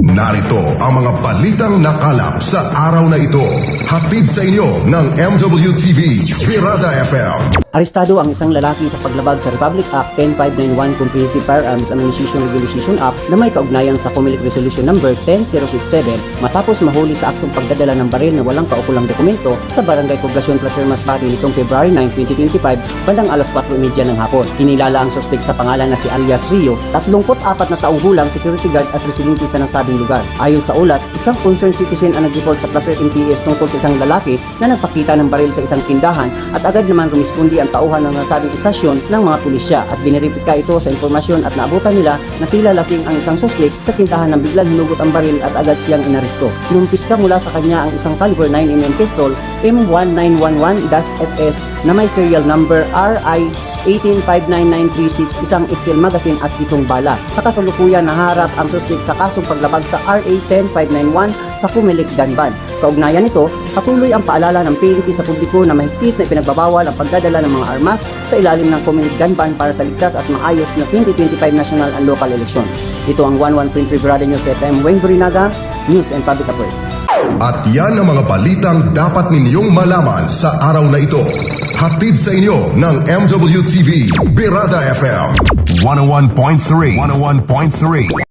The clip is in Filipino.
Narito ang mga balitang nakalap sa araw na ito. Hatid sa inyo ng MWTV Birada FM. Arestado ang isang lalaki sa paglabag sa Republic Act 10591 Comprehensive Firearms Ammunition Regulation Act na may kaugnayan sa Comelec Resolution Number 10067 matapos mahuli sa aktong pagdadala ng baril na walang kaukulang dokumento sa Barangay Poblacion Placer Masbate nitong February 9, 2025 bandang alas 4.30 ng hapon. Kinilala ang suspek sa pangalan na si alias Rio, 34 na taong gulang security guard at residente sa nasabing lugar. Ayon sa ulat, isang concerned citizen ang nag-report sa Placer MPS tungkol sa isang lalaki na nagpakita ng baril sa isang tindahan at agad naman rumispondi ang tauhan ng nasabing istasyon ng mga pulisya at biniripika ito sa impormasyon at naabutan nila na tila lasing ang isang suspek sa tindahan nang biglang hinugot ang baril at agad siyang inaresto. Kinumpiska mula sa kanya ang isang caliber 9mm pistol M19111-FS na may serial number RI 1859936 isang steel magazine at pitong bala. Sa kasalukuyan naharap ang suspek sa kasong paglabag sa RA 10591 sa Kumilik Ganban. Kaugnayan nito, patuloy ang paalala ng PNP sa publiko na mahigpit na pinagbabawal ang pagdadala ng mga armas sa ilalim ng Kumilig Ganban para sa ligtas at maayos na 2025 national and local election. Ito ang 11.3 Brada News FM Wayne Burinaga, News and Public Affairs. At yan ang mga balitang dapat ninyong malaman sa araw na ito. Hatid sa inyo ng MWTV Birada FM 101.3 101.3